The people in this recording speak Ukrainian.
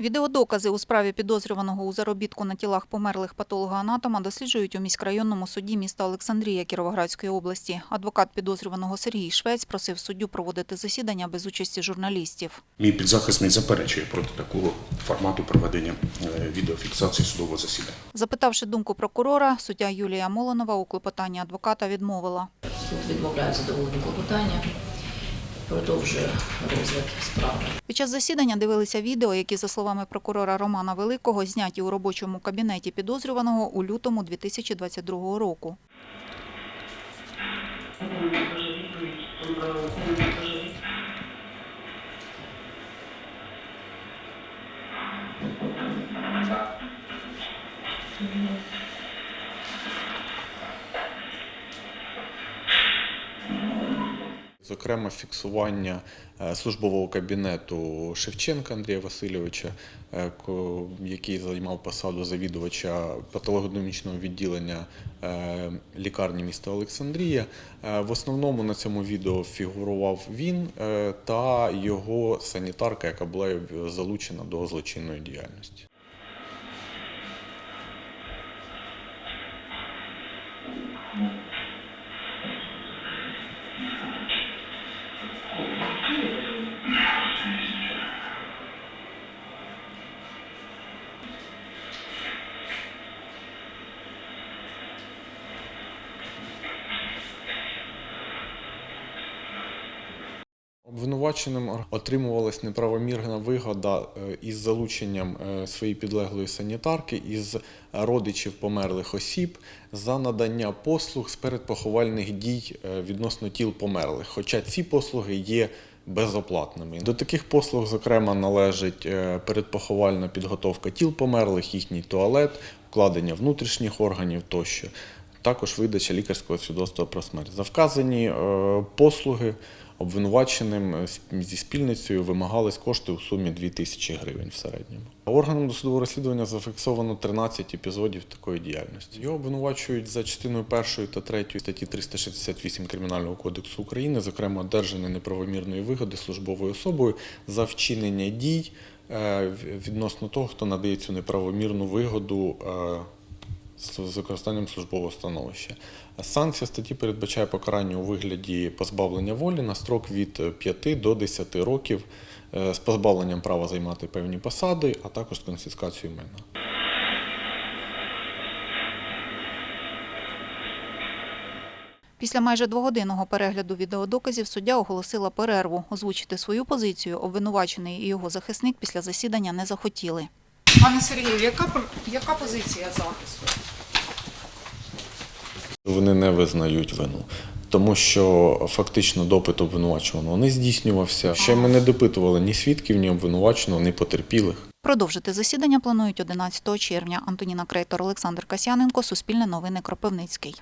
Відеодокази у справі підозрюваного у заробітку на тілах померлих патологоанатома досліджують у міськрайонному суді міста Олександрія Кіровоградської області. Адвокат підозрюваного Сергій Швець просив суддю проводити засідання без участі журналістів. Мій підзахисний заперечує проти такого формату проведення е, відеофіксації судового засідання. Запитавши думку прокурора, суддя Юлія Молонова у клопотанні адвоката відмовила. Суд відмовляє задоволення клопотання, продовжує розгляд справи. Під час засідання дивилися відео, які, за словами прокурора Романа Великого, зняті у робочому кабінеті підозрюваного у лютому 2022 року. Зокрема, фіксування е, службового кабінету Шевченка Андрія Васильовича, е, який займав посаду завідувача патологономічного відділення е, лікарні міста Олександрія. В основному на цьому відео фігурував він та його санітарка, яка була залучена до злочинної діяльності. Обвинуваченим отримувалась неправомірна вигода е, із залученням е, своєї підлеглої санітарки із родичів померлих осіб за надання послуг з передпоховальних дій е, відносно тіл померлих. Хоча ці послуги є безоплатними. До таких послуг, зокрема, належить передпоховальна підготовка тіл померлих, їхній туалет, вкладення внутрішніх органів тощо. Також видача лікарського свідоцтва про смерть. За вказані е, послуги обвинуваченим е, зі спільницею вимагались кошти у сумі 2 тисячі гривень в середньому. Органом досудового розслідування зафіксовано 13 епізодів такої діяльності. Його обвинувачують за частиною 1 та 3 статті 368 Кримінального кодексу України, зокрема одержання неправомірної вигоди службовою особою за вчинення дій е, відносно того, хто надає цю неправомірну вигоду. З з використанням службового становища. Санкція статті передбачає покарання у вигляді позбавлення волі на строк від 5 до 10 років е, з позбавленням права займати певні посади, а також з конфіскацією майна. Після майже двогодинного перегляду відеодоказів суддя оголосила перерву. Озвучити свою позицію обвинувачений і його захисник після засідання не захотіли. Пане Сергію, яка, яка позиція захисту? Вони не визнають вину. Тому що фактично допит обвинувачуваного не здійснювався. Ще ми не допитували ні свідків, ні обвинуваченого, ні потерпілих. Продовжити засідання планують 11 червня. Антоніна Крейтор, Олександр Касяненко, Суспільне новини Кропивницький.